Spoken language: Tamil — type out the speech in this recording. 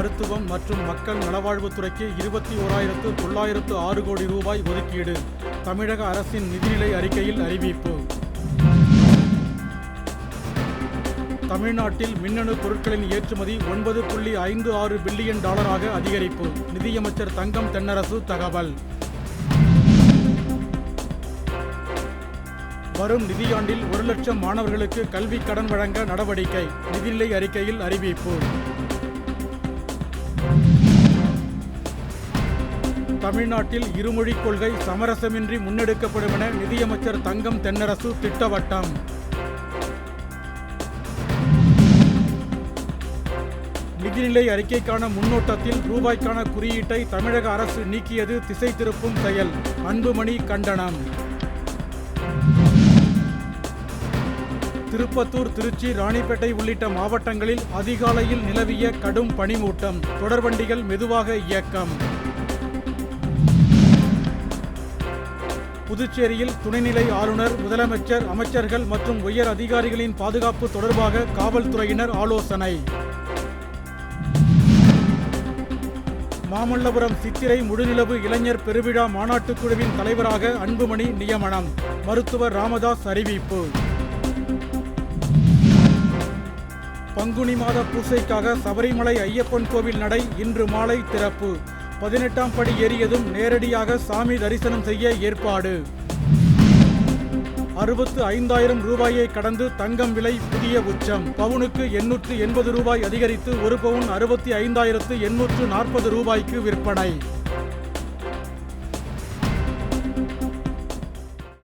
மருத்துவம் மற்றும் மக்கள் நலவாழ்வுத்துறைக்கு இருபத்தி ஓராயிரத்து தொள்ளாயிரத்து ஆறு கோடி ரூபாய் ஒதுக்கீடு. தமிழக அரசின் நிதிநிலை அறிக்கையில் அறிவிப்பு. தமிழ்நாட்டில் மின்னணு பொருட்களின் ஏற்றுமதி ஒன்பது புள்ளி ஐந்து ஆறு பில்லியன் டாலராக அதிகரிப்பு. நிதியமைச்சர் தங்கம் தென்னரசு தகவல். வரும் நிதியாண்டில் ஒரு லட்சம் மாணவர்களுக்கு கல்வி கடன் வழங்க நடவடிக்கை. நிதிநிலை அறிக்கையில் அறிவிப்பு. தமிழ்நாட்டில் இருமொழிக் கொள்கை சமரசமின்றி முன்னெடுக்கப்படும் என நிதியமைச்சர் தங்கம் தென்னரசு திட்டவட்டம். நிதிநிலை அறிக்கைக்கான முன்னோட்டத்தில் ரூபாய்க்கான குறியீட்டை தமிழக அரசு நீக்கியது திசை திருப்பும் செயல். அன்புமணி கண்டனம். திருப்பத்தூர் திருச்சி ராணிப்பேட்டை உள்ளிட்ட மாவட்டங்களில் அதிகாலையில் நிலவிய கடும் பனிமூட்டம். தொடர்வண்டிகள் மெதுவாக இயக்கம். புதுச்சேரியில் துணைநிலை ஆளுநர் முதலமைச்சர் அமைச்சர்கள் மற்றும் உயர் அதிகாரிகளின் பாதுகாப்பு தொடர்பாக காவல்துறையினர் ஆலோசனை. மாமல்லபுரம் சித்திரை முழுநிலவு இளைஞர் பெருவிழா மாநாட்டுக் குழுவின் தலைவராக அன்புமணி நியமனம். மருத்துவர் ராமதாஸ் அறிவிப்பு. பங்குனி மாத பூசைக்காக சபரிமலை ஐயப்பன் கோவில் நடை இன்று மாலை திறப்பு. பதினெட்டாம் படி ஏறியதும் நேரடியாக சாமி தரிசனம் செய்ய ஏற்பாடு. அறுபத்து ஐந்தாயிரம் ரூபாயை கடந்து தங்கம் விலை புதிய உச்சம். பவுனுக்கு எண்ணூற்று எண்பது ரூபாய் அதிகரித்து ஒரு பவுன் அறுபத்தி ஐந்தாயிரத்து எண்ணூற்று நாற்பது ரூபாய்க்கு விற்பனை.